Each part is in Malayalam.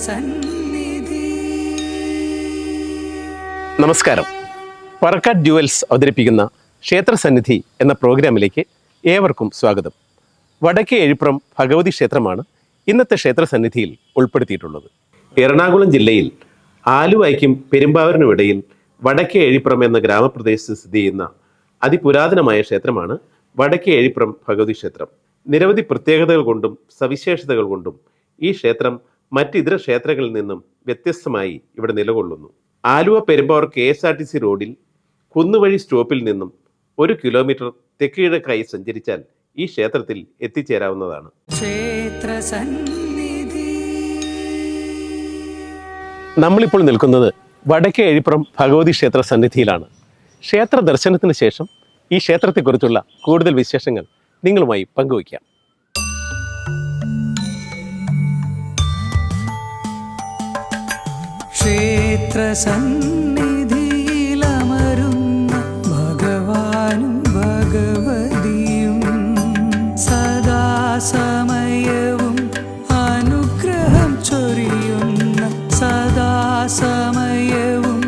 ക്ഷേത്രസന്നിധി നമസ്കാരം. പറക്കാട് ജുവൽസ് അവതരിപ്പിക്കുന്ന ക്ഷേത്ര സന്നിധി എന്ന പ്രോഗ്രാമിലേക്ക് ഏവർക്കും സ്വാഗതം. വടക്കേ എഴുപ്രം ഭഗവതി ക്ഷേത്രമാണ് ഇന്നത്തെ ക്ഷേത്ര സന്നിധിയിൽ ഉൾപ്പെടുത്തിയിട്ടുള്ളത്. എറണാകുളം ജില്ലയിൽ ആലുവയ്ക്കും പെരുമ്പാവൂരിനും ഇടയിൽ വടക്കേ എഴിപ്രം എന്ന ഗ്രാമപ്രദേശത്ത് സ്ഥിതി ചെയ്യുന്ന അതിപുരാതനമായ ക്ഷേത്രമാണ് വടക്കേ എഴിപ്രം ഭഗവതി ക്ഷേത്രം. നിരവധി പ്രത്യേകതകൾ കൊണ്ടും സവിശേഷതകൾ കൊണ്ടും ഈ ക്ഷേത്രം മറ്റിതര ക്ഷേത്രങ്ങളിൽ നിന്നും വ്യത്യസ്തമായി ഇവിടെ നിലകൊള്ളുന്നു. Aluva Perumbavoor K S R T C റോഡിൽ കുന്നുവഴി സ്റ്റോപ്പിൽ നിന്നും ഒരു കിലോമീറ്റർ തെക്കിഴക്കായി സഞ്ചരിച്ചാൽ ഈ ക്ഷേത്രത്തിൽ എത്തിച്ചേരാവുന്നതാണ്. നമ്മളിപ്പോൾ നിൽക്കുന്നത് വടക്കേ എഴിപ്പുറം ഭഗവതി ക്ഷേത്ര സന്നിധിയിലാണ്. ക്ഷേത്ര ദർശനത്തിന് ശേഷം ഈ ക്ഷേത്രത്തെക്കുറിച്ചുള്ള കൂടുതൽ വിശേഷങ്ങൾ നിങ്ങളുമായി പങ്കുവയ്ക്കാം. ക്ഷേത്രസന്നിധിയിലമരുന്ന ഭഗവാനും ഭഗവതിയും സദാസമയവും അനുഗ്രഹം ചൊരിയുന്ന സദാസമയവും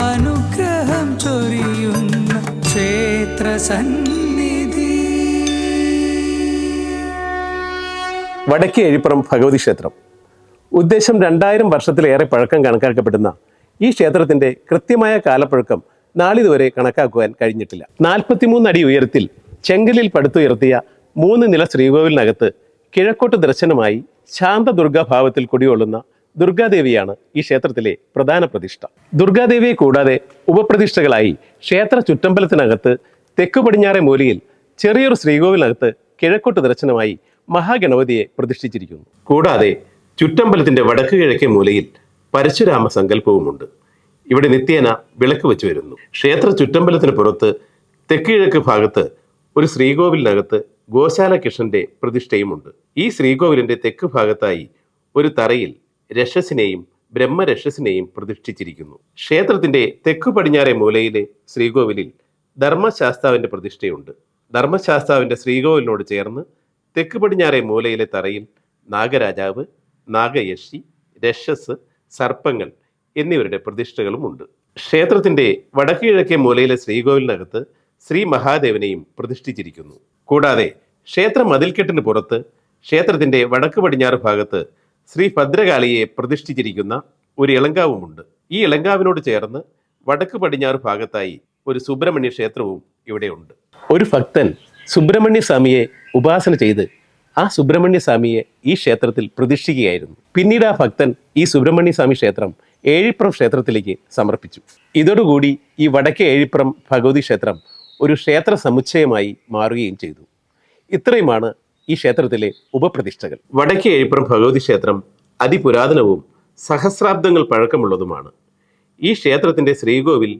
അനുഗ്രഹം ചൊരിയുന്ന ക്ഷേത്രസന്നിധി വടക്കേ എഴുപ്പുറം ഭഗവതി ക്ഷേത്രം. ഉദ്ദേശം രണ്ടായിരം വർഷത്തിലേറെ പഴക്കം കണക്കാക്കപ്പെടുന്ന ഈ ക്ഷേത്രത്തിന്റെ കൃത്യമായ കാലപ്പഴക്കം നാളിതുവരെ കണക്കാക്കുവാൻ കഴിഞ്ഞിട്ടില്ല. നാൽപ്പത്തിമൂന്ന് അടി ഉയരത്തിൽ ചെങ്കലിൽ പടുത്തുയർത്തിയ മൂന്ന് നില ശ്രീകോവിലിനകത്ത് കിഴക്കോട്ട് ദർശനമായി ശാന്ത ദുർഗാഭാവത്തിൽ കുടികൊള്ളുന്ന ദുർഗാദേവിയാണ് ഈ ക്ഷേത്രത്തിലെ പ്രധാന പ്രതിഷ്ഠ. ദുർഗാദേവിയെ കൂടാതെ ഉപപ്രതിഷ്ഠകളായി ക്ഷേത്ര ചുറ്റമ്പലത്തിനകത്ത് തെക്കു പടിഞ്ഞാറെ മൂലയിൽ ചെറിയൊരു ശ്രീകോവിലിനകത്ത് കിഴക്കോട്ട് ദർശനമായി മഹാഗണപതിയെ പ്രതിഷ്ഠിച്ചിരിക്കുന്നു. കൂടാതെ ചുറ്റമ്പലത്തിന്റെ വടക്ക് കിഴക്കേ മൂലയിൽ പരശുരാമ സങ്കല്പവുമുണ്ട് ഇവിടെ നിത്യേന വിളക്ക് വെച്ച് വരുന്നു. ക്ഷേത്ര ചുറ്റമ്പലത്തിന് പുറത്ത് തെക്ക് കിഴക്ക് ഭാഗത്ത് ഒരു ശ്രീകോവിലിനകത്ത് ഗോശാല കൃഷ്ണന്റെ പ്രതിഷ്ഠയുമുണ്ട്. ഈ ശ്രീകോവിലിന്റെ തെക്ക് ഭാഗത്തായി ഒരു തറയിൽ രക്ഷസിനെയും ബ്രഹ്മരക്ഷസിനെയും പ്രതിഷ്ഠിച്ചിരിക്കുന്നു. ക്ഷേത്രത്തിന്റെ തെക്കു പടിഞ്ഞാറെ മൂലയിലെ ശ്രീകോവിലിൽ ധർമ്മശാസ്താവിന്റെ പ്രതിഷ്ഠയുണ്ട്. ധർമ്മശാസ്താവിന്റെ ശ്രീകോവിലിനോട് ചേർന്ന് തെക്ക് പടിഞ്ഞാറെ മൂലയിലെ തറയിൽ നാഗരാജാവ് നാഗയക്ഷി രക്ഷസ് സർപ്പങ്ങൾ എന്നിവരുടെ പ്രതിഷ്ഠകളുമുണ്ട് ക്ഷേത്രത്തിന്റെ വടക്കുകിഴക്കേ മൂലയിലെ ശ്രീകോവിലിനകത്ത് ശ്രീ മഹാദേവനെയും പ്രതിഷ്ഠിച്ചിരിക്കുന്നു. കൂടാതെ ക്ഷേത്ര മതിൽക്കെട്ടിന് പുറത്ത് ക്ഷേത്രത്തിന്റെ വടക്ക് പടിഞ്ഞാറ് ഭാഗത്ത് ശ്രീ ഭദ്രകാളിയെ പ്രതിഷ്ഠിച്ചിരിക്കുന്ന ഒരു ഇളങ്കാവുമുണ്ട്. ഈ ഇളങ്കാവിനോട് ചേർന്ന് വടക്ക് പടിഞ്ഞാറ് ഭാഗത്തായി ഒരു സുബ്രഹ്മണ്യ ക്ഷേത്രവും ഇവിടെയുണ്ട്. ഒരു ഭക്തൻ സുബ്രഹ്മണ്യ സ്വാമിയെ ഉപാസന ചെയ്ത് ആ സുബ്രഹ്മണ്യ സ്വാമിയെ ഈ ക്ഷേത്രത്തിൽ പ്രതിഷ്ഠിക്കുകയായിരുന്നു. പിന്നീട് ആ ഭക്തൻ ഈ സുബ്രഹ്മണ്യ സ്വാമി ക്ഷേത്രം ഏഴിപ്പുറം ക്ഷേത്രത്തിലേക്ക് സമർപ്പിച്ചു. ഇതോടുകൂടി ഈ വടക്കേ ഏഴിപ്പുറം ഭഗവതി ക്ഷേത്രം ഒരു ക്ഷേത്ര സമുച്ചയമായി മാറുകയും ചെയ്തു. ഇത്രയുമാണ് ഈ ക്ഷേത്രത്തിലെ ഉപപ്രതിഷ്ഠകൾ. വടക്കേ ഏഴിപ്പുറം ഭഗവതി ക്ഷേത്രം അതിപുരാതനവും സഹസ്രാബ്ദങ്ങൾ പഴക്കമുള്ളതുമാണ്. ഈ ക്ഷേത്രത്തിന്റെ ശ്രീകോവിൽ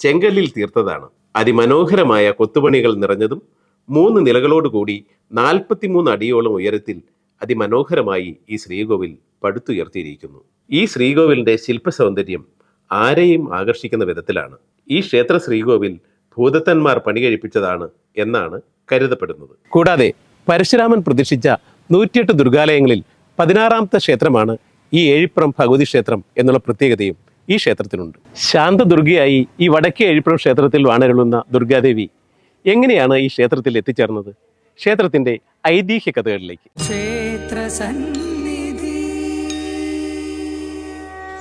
ചെങ്കല്ലിൽ തീർത്തതാണ്. അതിമനോഹരമായ കൊത്തുപണികൾ നിറഞ്ഞതും മൂന്ന് നിലകളോടുകൂടി നാൽപ്പത്തിമൂന്ന് അടിയോളം ഉയരത്തിൽ അതിമനോഹരമായി ഈ ശ്രീകോവിൽ പടുത്തുയർത്തിയിരിക്കുന്നു. ഈ ശ്രീകോവിലിന്റെ ശില്പസൗന്ദര്യം ആരെയും ആകർഷിക്കുന്ന വിധത്തിലാണ്. ഈ ക്ഷേത്ര ശ്രീകോവിൽ ഭൂതത്തന്മാർ പണി കഴിപ്പിച്ചതാണ് എന്നാണ് കരുതപ്പെടുന്നത്. കൂടാതെ പരശുരാമൻ പ്രതീക്ഷിച്ച നൂറ്റിയെട്ട് ദുർഗാലയങ്ങളിൽ പതിനാറാമത്തെ ക്ഷേത്രമാണ് ഈ ഏഴിപ്പുറം ഭഗവതി ക്ഷേത്രം എന്നുള്ള പ്രത്യേകതയും ഈ ക്ഷേത്രത്തിനുണ്ട്. ശാന്തദുർഗയായി ഈ വടക്കേ ഏഴിപ്പുറം ക്ഷേത്രത്തിൽ വാണരുളുന്ന ദുർഗാദേവി എങ്ങനെയാണ് ഈ ക്ഷേത്രത്തിൽ എത്തിച്ചേർന്നത്? ക്ഷേത്രത്തിന്റെ ഐതിഹ്യ കഥകളിലേക്ക്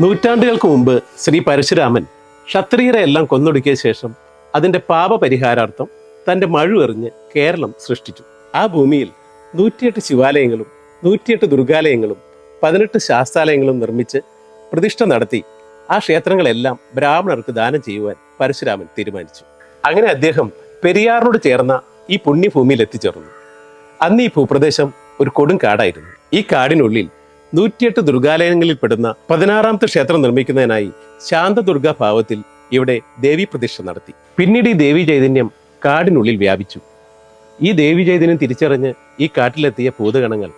നൂറ്റാണ്ടുകൾക്ക് മുമ്പ് ശ്രീ പരശുരാമൻ ക്ഷത്രിയരെ എല്ലാം കൊന്നൊടുക്കിയ ശേഷം അതിന്റെ പാപപരിഹാരാർത്ഥം തന്റെ മഴു എറിഞ്ഞ് കേരളം സൃഷ്ടിച്ചു. ആ ഭൂമിയിൽ നൂറ്റിയെട്ട് ശിവാലയങ്ങളും നൂറ്റിയെട്ട് ദുർഗാലയങ്ങളും പതിനെട്ട് ശാസ്താലയങ്ങളും നിർമ്മിച്ച് പ്രതിഷ്ഠ നടത്തി ആ ക്ഷേത്രങ്ങളെല്ലാം ബ്രാഹ്മണർക്ക് ദാനം ചെയ്യുവാൻ പരശുരാമൻ തീരുമാനിച്ചു. അങ്ങനെ അദ്ദേഹം പെരിയാറിനോട് ചേർന്ന ഈ പുണ്യഭൂമിയിൽ എത്തിച്ചേർന്നു. അന്ന് ഈ ഭൂപ്രദേശം ഒരു കൊടും കാടായിരുന്നു. ഈ കാടിനുള്ളിൽ നൂറ്റിയെട്ട് ദുർഗാലയങ്ങളിൽ പെടുന്ന പതിനാറാമത്തെ ക്ഷേത്രം നിർമ്മിക്കുന്നതിനായി ശാന്തദുർഗ ഭാവത്തിൽ ഇവിടെ ദേവി പ്രതിഷ്ഠ നടത്തി. പിന്നീട് ഈ ദേവി ചൈതന്യം കാടിനുള്ളിൽ വ്യാപിച്ചു. ഈ ദേവി ചൈതന്യം തിരിച്ചറിഞ്ഞ് ഈ കാട്ടിലെത്തിയ ഭൂതഗണങ്ങൾ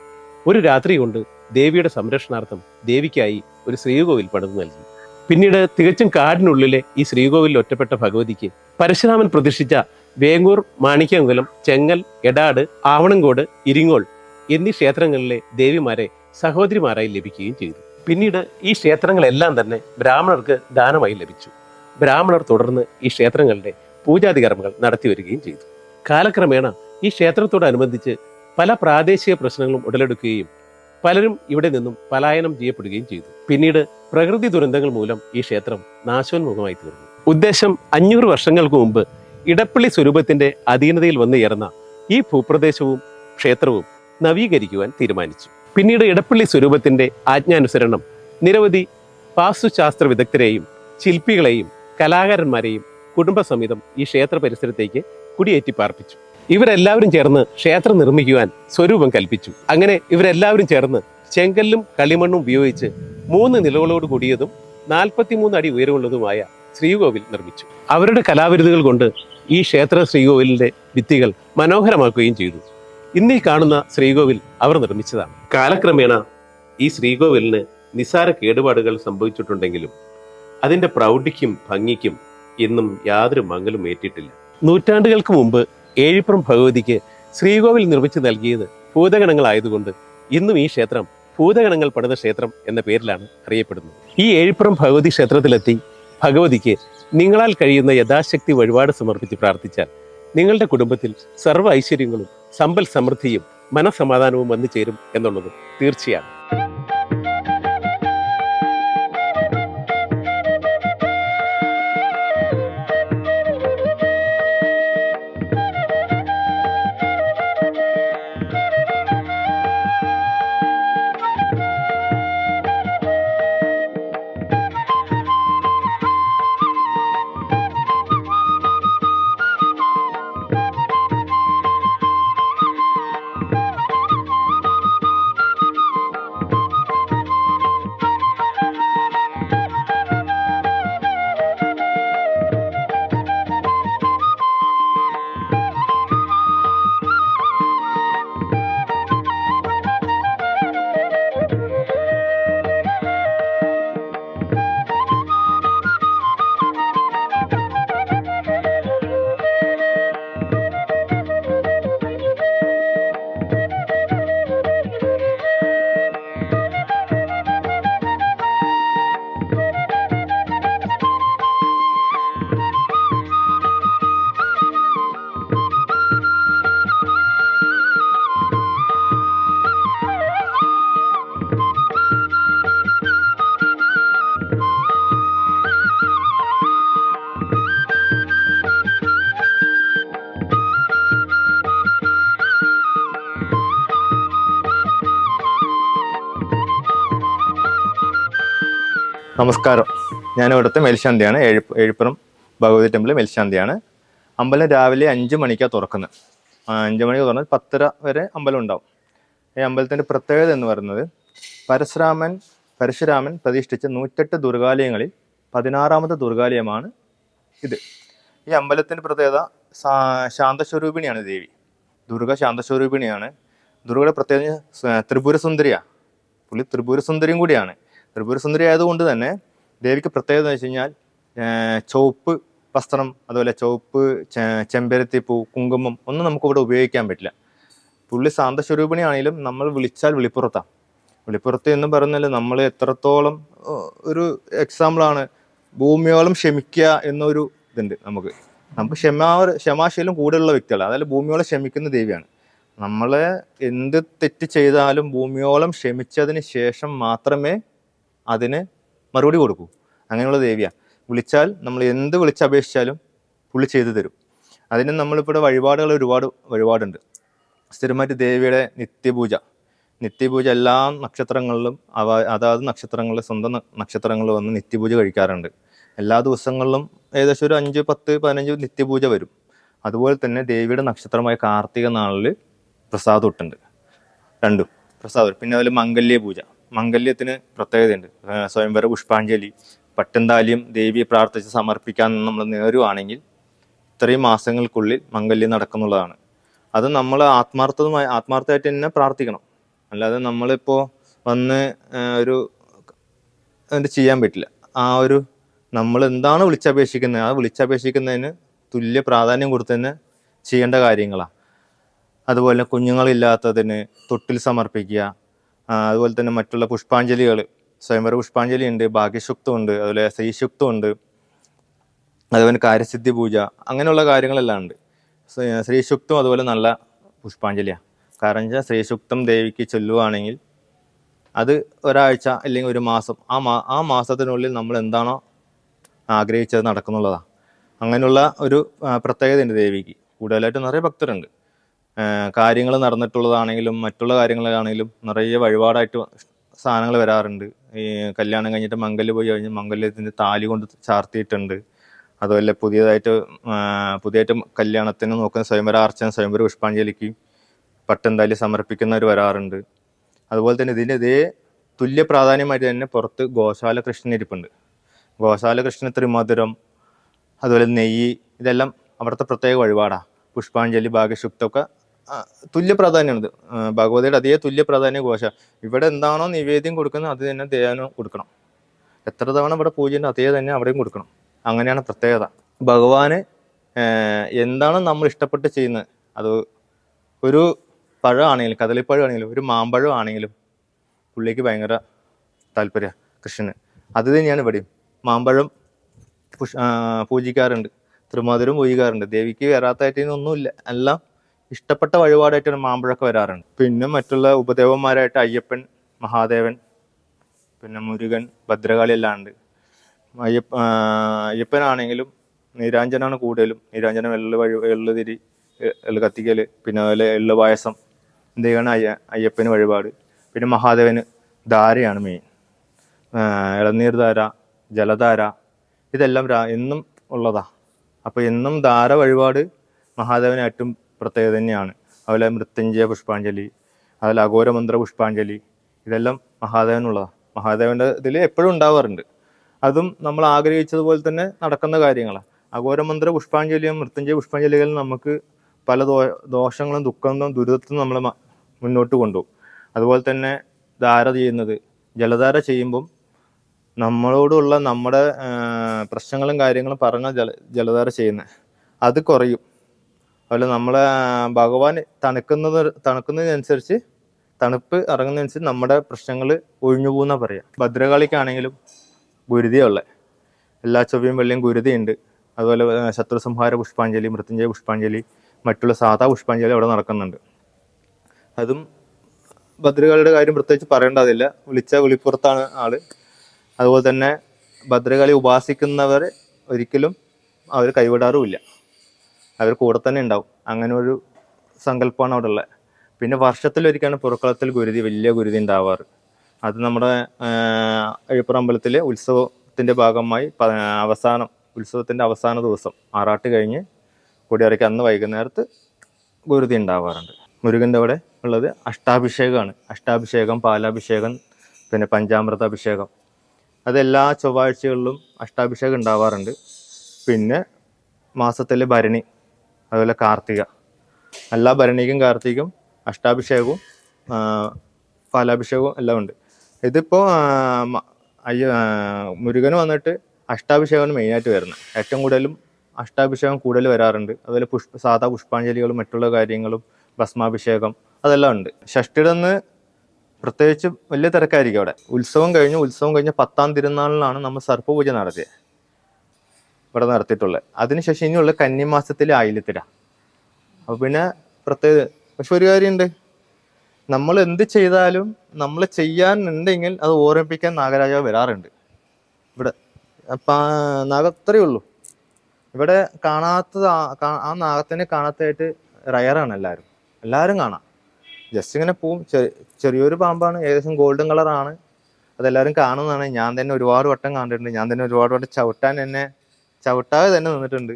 ഒരു രാത്രി കൊണ്ട് ദേവിയുടെ സംരക്ഷണാർത്ഥം ദേവിക്കായി ഒരു ശ്രീകോവിൽ പണിതു നൽകി. പിന്നീട് തികച്ചും കാടിനുള്ളിലെ ഈ ശ്രീകോവിലിൽ ഒറ്റപ്പെട്ട ഭഗവതിക്ക് പരശുരാമൻ പ്രതിഷ്ഠിച്ച വേങ്ങൂർ മാണിക്യംകുലം ചെങ്ങൽ എടാട് ആവണങ്കോട് ഇരിങ്ങോൾ എന്നീ ക്ഷേത്രങ്ങളിലെ ദേവിമാരെ സഹോദരിമാരായി ലഭിക്കുകയും ചെയ്തു. പിന്നീട് ഈ ക്ഷേത്രങ്ങളെല്ലാം തന്നെ ബ്രാഹ്മണർക്ക് ദാനമായി ലഭിച്ചു. ബ്രാഹ്മണർ തുടർന്ന് ഈ ക്ഷേത്രങ്ങളുടെ പൂജാതി കർമ്മങ്ങൾ നടത്തി വരികയും ചെയ്തു. കാലക്രമേണ ഈ ക്ഷേത്രത്തോടനുബന്ധിച്ച് പല പ്രാദേശിക പ്രശ്നങ്ങളും ഉടലെടുക്കുകയും പലരും ഇവിടെ നിന്നും പലായനം ചെയ്യപ്പെടുകയും ചെയ്തു. പിന്നീട് പ്രകൃതി ദുരന്തങ്ങൾ മൂലം ഈ ക്ഷേത്രം നാശോന്മുഖമായി തീർന്നു. ഉദ്ദേശം അഞ്ഞൂറ് വർഷങ്ങൾക്ക് മുമ്പ് ഇടപ്പള്ളി സ്വരൂപത്തിന്റെ അധീനതയിൽ വന്നു ചേർന്ന ഈ ഭൂപ്രദേശവും ക്ഷേത്രവും നവീകരിക്കുവാൻ തീരുമാനിച്ചു. പിന്നീട് ഇടപ്പള്ളി സ്വരൂപത്തിന്റെ ആജ്ഞാനുസരണം നിരവധി വാസ്തുശാസ്ത്ര വിദഗ്ധരെയും ശില്പികളെയും കലാകാരന്മാരെയും കുടുംബസമേതം ഈ ക്ഷേത്ര പരിസരത്തേക്ക് കുടിയേറ്റി പാർപ്പിച്ചു ഇവരെല്ലാവരും ചേർന്ന് ക്ഷേത്രം നിർമ്മിക്കുവാൻ സ്വരൂപം കൽപ്പിച്ചു. അങ്ങനെ ഇവരെല്ലാവരും ചേർന്ന് ചെങ്കല്ലും കളിമണ്ണും ഉപയോഗിച്ച് മൂന്ന് നിലകളോട് കൂടിയതും നാൽപ്പത്തിമൂന്ന് അടി ഉയരമുള്ളതുമായ ശ്രീകോവിൽ നിർമ്മിച്ചു. അവരുടെ കലാവിരുതുകൾ കൊണ്ട് ഈ ക്ഷേത്ര ശ്രീകോവിലിന്റെ ഭിത്തികൾ മനോഹരമാക്കുകയും ചെയ്തു. ഇന്നീ കാണുന്ന ശ്രീകോവിൽ അവർ നിർമ്മിച്ചതാണ്. കാലക്രമേണ ഈ ശ്രീകോവിലിന് നിസാര കേടുപാടുകൾ സംഭവിച്ചിട്ടുണ്ടെങ്കിലും അതിന്റെ പ്രൗഢിക്കും ഭംഗിക്കും എന്നും യാതൊരു മങ്ങലും ഏറ്റിട്ടില്ല. നൂറ്റാണ്ടുകൾക്ക് മുമ്പ് ഏഴിപ്പുറം ഭഗവതിക്ക് ശ്രീകോവിൽ നിർമ്മിച്ചു നൽകിയത് ഭൂതഗണങ്ങളായതുകൊണ്ട് ഇന്നും ഈ ക്ഷേത്രം ഭൂതഗണങ്ങൾ പണിത ക്ഷേത്രം എന്ന പേരിലാണ് അറിയപ്പെടുന്നത്. ഈ ഏഴിപ്പുറം ഭഗവതി ക്ഷേത്രത്തിലെത്തി ഭഗവതിക്ക് നിങ്ങളാൽ കഴിയുന്ന യഥാശക്തി വഴിപാട് സമർപ്പിച്ച് പ്രാർത്ഥിച്ചാൽ നിങ്ങളുടെ കുടുംബത്തിൽ സർവ ഐശ്വര്യങ്ങളും സമ്പൽ സമൃദ്ധിയും മനസമാധാനവും വന്നു ചേരും എന്നുള്ളത് തീർച്ചയാണ്. നമസ്കാരം. ഞാൻ ഇവിടുത്തെ മേൽശാന്തിയാണ്. ഏഴ് ഏഴിപ്പുറം ഭഗവതി ടെമ്പിൾ മേൽശാന്തിയാണ്. അമ്പലം രാവിലെ അഞ്ച് മണിക്കാണ് തുറക്കുന്നത് അഞ്ച് മണിക്ക് തുറന്നാൽ പത്തര വരെ അമ്പലം ഉണ്ടാവും. ഈ അമ്പലത്തിന്റെ പ്രത്യേകത എന്ന് പറയുന്നത് പരശുരാമൻ പരശുരാമൻ പ്രതിഷ്ഠിച്ച നൂറ്റെട്ട് ദുർഗാലയങ്ങളിൽ പതിനാറാമത്തെ ദുർഗാലയമാണ് ഇത്. ഈ അമ്പലത്തിന്റെ പ്രത്യേകത ശാന്തസ്വരൂപിണിയാണ് ദേവി. ദുർഗ ശാന്തസ്വരൂപിണിയാണ്. ദുർഗയുടെ പ്രത്യേകത ത്രിപുരസുന്ദരിയാണ് പുള്ളി ത്രിപുരസുന്ദരിയും കൂടിയാണ്. ത്രിപുരസുന്ദരി ആയതുകൊണ്ട് തന്നെ ദേവിക്ക് പ്രത്യേകത എന്ന് വെച്ച് കഴിഞ്ഞാൽ ചുവപ്പ് വസ്ത്രം അതുപോലെ ചുവപ്പ് ചെമ്പരത്തിപ്പൂ കുങ്കുമം ഒന്നും നമുക്ക് ഇവിടെ ഉപയോഗിക്കാൻ പറ്റില്ല. പുള്ളി ശാന്തസ്വരൂപിണിയാണെങ്കിലും നമ്മൾ വിളിച്ചാൽ വിളിപ്പുറത്താണ് വിളിപ്പുറത്ത് എന്ന് പറഞ്ഞാൽ നമ്മൾ എത്രത്തോളം ഒരു എക്സാമ്പിളാണ് ഭൂമിയോളം ക്ഷമിക്കുക എന്നൊരു ഇതുണ്ട് നമുക്ക്. നമുക്ക് ക്ഷമാ ക്ഷമാശീലം കൂടുതലുള്ള വ്യക്തികളാണ് അതായത് ഭൂമിയോളം ക്ഷമിക്കുന്ന ദേവിയാണ്. നമ്മളെ എന്ത് തെറ്റ് ചെയ്താലും ഭൂമിയോളം ക്ഷമിച്ചതിന് ശേഷം മാത്രമേ അതിന് മറുപടി കൊടുക്കൂ. അങ്ങനെയുള്ള ദേവിയാണ് വിളിച്ചാൽ നമ്മൾ എന്ത് വിളിച്ചപേക്ഷിച്ചാലും പുള്ളി ചെയ്തു തരും. അതിന് നമ്മളിപ്പോൾ വഴിപാടുകൾ ഒരുപാട് വഴിപാടുണ്ട്. സ്ഥിരമായിട്ട് ദേവിയുടെ നിത്യപൂജ. നിത്യപൂജ എല്ലാ നക്ഷത്രങ്ങളിലും അവ അതാത് നക്ഷത്രങ്ങളിൽ സ്വന്തം നക്ഷത്രങ്ങളിൽ വന്ന് നിത്യപൂജ കഴിക്കാറുണ്ട്. എല്ലാ ദിവസങ്ങളിലും ഏകദേശം ഒരു അഞ്ച് പത്ത് പതിനഞ്ച് നിത്യപൂജ വരും. അതുപോലെ തന്നെ ദേവിയുടെ നക്ഷത്രമായ കാർത്തിക നാളിൽ പ്രസാദം ഇട്ടുണ്ട്. രണ്ടും പ്രസാദം പിന്നെ അതിൽ മംഗല്യ പൂജ. മംഗല്യത്തിന് പ്രത്യേകതയുണ്ട്. സ്വയംവര പുഷ്പാഞ്ജലി പട്ടന്താലിയും ദേവിയെ പ്രാർത്ഥിച്ച് സമർപ്പിക്കാൻ നമ്മൾ നേരുവാണെങ്കിൽ ഇത്രയും മാസങ്ങൾക്കുള്ളിൽ മംഗല്യം നടക്കുന്നുള്ളതാണ്. അത് നമ്മൾ ആത്മാർത്ഥമായി ആത്മാർത്ഥമായിട്ട് തന്നെ പ്രാർത്ഥിക്കണം. അല്ലാതെ നമ്മളിപ്പോൾ വന്ന് ഒരു എന്ത് ചെയ്യാൻ പറ്റില്ല. ആ ഒരു നമ്മൾ എന്താണ് വിളിച്ചപേക്ഷിക്കുന്നത്? ആ വിളിച്ചപേക്ഷിക്കുന്നതിന് തുല്യ പ്രാധാന്യം കൊടുത്ത് തന്നെ ചെയ്യേണ്ട കാര്യങ്ങളാണ് അതുപോലെ കുഞ്ഞുങ്ങളില്ലാത്തതിന് തൊട്ടിൽ സമർപ്പിക്കുക അതുപോലെ തന്നെ മറ്റുള്ള പുഷ്പാഞ്ജലികൾ സ്വയംവര പുഷ്പാഞ്ജലി ഉണ്ട് ഭാഗ്യശുക്തം ഉണ്ട് അതുപോലെ ശ്രീശുക്തമുണ്ട് അതുപോലെ കാര്യസിദ്ധി പൂജ അങ്ങനെയുള്ള കാര്യങ്ങളെല്ലാം ഉണ്ട്. ശ്രീ- ശ്രീശുക്തം അതുപോലെ നല്ല പുഷ്പാഞ്ജലിയാണ് കാരണം വെച്ചാൽ ശ്രീശുക്തം ദേവിക്ക് ചൊല്ലുവാണെങ്കിൽ അത് ഒരാഴ്ച അല്ലെങ്കിൽ ഒരു മാസം ആ മാ ആ മാസത്തിനുള്ളിൽ നമ്മൾ എന്താണോ ആഗ്രഹിച്ചത് നടക്കുന്നുള്ളതാണ് അങ്ങനെയുള്ള ഒരു പ്രത്യേകത ഉണ്ട് ദേവിക്ക്. കൂടുതലായിട്ട് നിറയെ ഭക്തരുണ്ട്. കാര്യങ്ങൾ നടന്നിട്ടുള്ളതാണെങ്കിലും മറ്റുള്ള കാര്യങ്ങളാണെങ്കിലും നിറയെ വഴിപാടായിട്ട് സാധനങ്ങൾ വരാറുണ്ട്. ഈ കല്യാണം കഴിഞ്ഞിട്ട് മംഗല്യ പോയി കഴിഞ്ഞ് മംഗല്യത്തിന്റെ താലി കൊണ്ട് ചാർത്തിയിട്ടുണ്ട്. അതുപോലെ പുതിയതായിട്ട് പുതിയതായിട്ട് കല്യാണത്തിന് നോക്കുന്ന സ്വയംവര അർച്ചന സ്വയംവര പുഷ്പാഞ്ജലിക്ക് പട്ടെന്തായാലും സമർപ്പിക്കുന്നവർ വരാറുണ്ട്. അതുപോലെ തന്നെ ഇതിന്റെ ഇതേ തുല്യ പ്രാധാന്യമായിട്ട് തന്നെ പുറത്ത് ഗോശാല കൃഷ്ണൻ ഇരിപ്പുണ്ട്. ഗോശാല കൃഷ്ണ ത്രിമധുരം അതുപോലെ നെയ്യ് ഇതെല്ലാം അവിടുത്തെ പ്രത്യേക വഴിപാടാണ് പുഷ്പാഞ്ജലി ഭാഗ്യശുക്തമൊക്കെ തുല്യ പ്രാധാന്യമാണിത് ഭഗവതിയുടെ അതേ തുല്യ പ്രാധാന്യ ഘോഷ. ഇവിടെ എന്താണോ നിവേദ്യം കൊടുക്കുന്നത് അത് തന്നെ ധ്യാനം കൊടുക്കണം. എത്ര തവണ ഇവിടെ പൂജയുണ്ട് അതേ തന്നെ അവിടെയും കൊടുക്കണം. അങ്ങനെയാണ് പ്രത്യേകത. ഭഗവാന് എന്താണ് നമ്മൾ ഇഷ്ടപ്പെട്ട് ചെയ്യുന്നത്. അത് ഒരു പഴമാണെങ്കിലും കദളിപ്പഴം ആണെങ്കിലും ഒരു മാമ്പഴം ആണെങ്കിലും പുള്ളിക്ക് ഭയങ്കര താല്പര്യ കൃഷ്ണന്. അത് തന്നെയാണ് ഇവിടെയും. മാമ്പഴം പൂജിക്കാറുണ്ട്. ത്രിമധുരം പൂജിക്കാറുണ്ട്. ദേവിക്ക് വരാത്തായിട്ട് ഒന്നുമില്ല എല്ലാം ഇഷ്ടപ്പെട്ട വഴിപാടായിട്ടാണ് മാമ്പഴമൊക്കെ വരാറുണ്ട്. പിന്നെ മറ്റുള്ള ഉപദേവന്മാരായിട്ട് അയ്യപ്പൻ മഹാദേവൻ പിന്നെ മുരുകൻ ഭദ്രകാളി എല്ലാം ഉണ്ട്. അയ്യപ്പ അയ്യപ്പനാണെങ്കിലും നീരാഞ്ജനാണ് കൂടുതലും. നീരാഞ്ജനം എള്ളു വഴി എള്ളു തിരി എള്ളു കത്തിക്കൽ പിന്നെ അതുപോലെ എള്ളു പായസം എന്തൊക്കെയാണ് അയ്യ അയ്യപ്പന് വഴിപാട്. പിന്നെ മഹാദേവന് ധാരയാണ് മെയിൻ ഇളനീർ ധാര ജലധാര ഇതെല്ലാം എന്നും ഉള്ളതാ. അപ്പോൾ എന്നും ധാര വഴിപാട് മഹാദേവന് ഏറ്റവും പ്രത്യേകത തന്നെയാണ്. അതുപോലെ മൃത്യുഞ്ജയ പുഷ്പാഞ്ജലി അതുപോലെ അഘോരമന്ത്ര പുഷ്പാഞ്ജലി ഇതെല്ലാം മഹാദേവനുള്ളതാണ് മഹാദേവന്റെ ഇതിൽ എപ്പോഴും ഉണ്ടാവാറുണ്ട്. അതും നമ്മൾ ആഗ്രഹിച്ചതുപോലെ തന്നെ നടക്കുന്ന കാര്യങ്ങളാണ് അഘോരമന്ത്ര പുഷ്പാഞ്ജലിയും മൃത്യുഞ്ജയ പുഷ്പാഞ്ജലികളും നമുക്ക് പല ദോ ദോഷങ്ങളും ദുഃഖങ്ങളും ദുരിതത്തിനും നമ്മൾ മുന്നോട്ട് കൊണ്ടുപോകും. അതുപോലെ തന്നെ ധാര ചെയ്യുന്നത് ജലധാര ചെയ്യുമ്പം നമ്മളോടുള്ള നമ്മുടെ പ്രശ്നങ്ങളും കാര്യങ്ങളും പറഞ്ഞ ജല ജലധാര ചെയ്യുന്നത് അത് കുറയും. അതുപോലെ നമ്മളെ ഭഗവാൻ തണുക്കുന്നത് തണുക്കുന്നതിനനുസരിച്ച് തണുപ്പ് ഇറങ്ങുന്നതനുസരിച്ച് നമ്മുടെ പ്രശ്നങ്ങൾ ഒഴിഞ്ഞു പോകുന്ന പറയാം. ഭദ്രകാളിക്കാണെങ്കിലും ഗുരുതിയുള്ള എല്ലാ ചൊവ്വയും വെള്ളിയും ഗുരുതിയുണ്ട്. അതുപോലെ ശത്രു ശത്രുസംഹാര പുഷ്പാഞ്ജലി മൃത്യുഞ്ജയ പുഷ്പാഞ്ജലി മറ്റുള്ള സാധാ പുഷ്പാഞ്ജലി അവിടെ നടക്കുന്നുണ്ട്. അതും ഭദ്രകാളിയുടെ കാര്യം പ്രത്യേകിച്ച് പറയേണ്ടതില്ല വിളിച്ച വിളിപ്പുറത്താണ് ആൾ. അതുപോലെ തന്നെ ഭദ്രകാളി ഉപാസിക്കുന്നവർ ഒരിക്കലും അവർ കൈവിടാറുമില്ല. അവർ കൂടെ തന്നെ ഉണ്ടാവും. അങ്ങനെ ഒരു സങ്കല്പമാണ് അവിടെ ഉള്ളത് പിന്നെ വർഷത്തിലൊരിക്കലാണ് പുറക്കളത്തിൽ ഗുരുതി വലിയ ഗുരുതി ഉണ്ടാവാറ്. അത് നമ്മുടെ എഴുപ്പുറം അമ്പലത്തിലെ ഉത്സവത്തിന്റെ ഭാഗമായി അവസാനം ഉത്സവത്തിന്റെ അവസാന ദിവസം ആറാട്ട് കഴിഞ്ഞ് കൊടിയിറക്കി അന്ന് വൈകുന്നേരത്ത് ഗുരുതി ഉണ്ടാവാറുണ്ട്. മുരുകന്റെ അവിടെ ഉള്ളത് അഷ്ടാഭിഷേകമാണ്. അഷ്ടാഭിഷേകം പാലാഭിഷേകം പിന്നെ പഞ്ചാമൃത അഭിഷേകം അതെല്ലാ ചൊവ്വാഴ്ചകളിലും അഷ്ടാഭിഷേകം ഉണ്ടാവാറുണ്ട്. പിന്നെ മാസത്തിലെ ഭരണി അതുപോലെ കാർത്തിക. എല്ലാ ഭരണിക്കും കാർത്തികും അഷ്ടാഭിഷേകവും ഫലാഭിഷേകവും എല്ലാം ഉണ്ട്. ഇതിപ്പോൾ അയ്യ മുരുകന് വന്നിട്ട് അഷ്ടാഭിഷേകമാണ് മെയിനായിട്ട് വരുന്നത്. ഏറ്റവും കൂടുതലും അഷ്ടാഭിഷേകം കൂടുതൽ വരാറുണ്ട്. അതുപോലെ പുഷ്പ സാധാ പുഷ്പാഞ്ജലികളും മറ്റുള്ള കാര്യങ്ങളും ഭസ്മാഭിഷേകം അതെല്ലാം ഉണ്ട്. ഷഷ്ടിയുടെ അന്ന് പ്രത്യേകിച്ച് വലിയ തിരക്കായിരിക്കും അവിടെ. ഉത്സവം കഴിഞ്ഞ് ഉത്സവം കഴിഞ്ഞ് പത്താം തിരുനാളിലാണ് നമ്മൾ സർപ്പപൂജ നടത്തിയത്. ഇവിടെ നടത്തിയിട്ടുള്ളത്. അതിനുശേഷം ഇനിയുള്ള കന്നിമാസത്തിൽ ആയില്യത്തിര അപ്പോൾ പിന്നെ പ്രത്യേക പക്ഷെ ഒരു കാര്യമുണ്ട്. നമ്മൾ എന്ത് ചെയ്താലും നമ്മൾ ചെയ്യാൻ ഉണ്ടെങ്കിൽ അത് ഓർമ്മിപ്പിക്കാൻ നാഗരാജാവ് വരാറുണ്ട്. ഇവിടെ. അപ്പം അത്രയേ ഉള്ളൂ. ഇവിടെ കാണാത്തത് ആ നാഗത്തിനെ കാണാത്തതായിട്ട് റയറാണ് എല്ലാവരും. എല്ലാവരും കാണാം. ജസ്റ്റ് ഇങ്ങനെ പോവും. ചെറിയൊരു പാമ്പാണ്. ഏകദേശം ഗോൾഡൻ കളറാണ്. അതെല്ലാവരും കാണുന്നതാണ്. ഞാൻ തന്നെ ഒരുപാട് വട്ടം കണ്ടിട്ടുണ്ട്. ഞാൻ തന്നെ ഒരുപാട് വട്ടം ചവിട്ടാൻ എന്നെ ചവിട്ടാതെ തന്നെ നിന്നിട്ടുണ്ട്.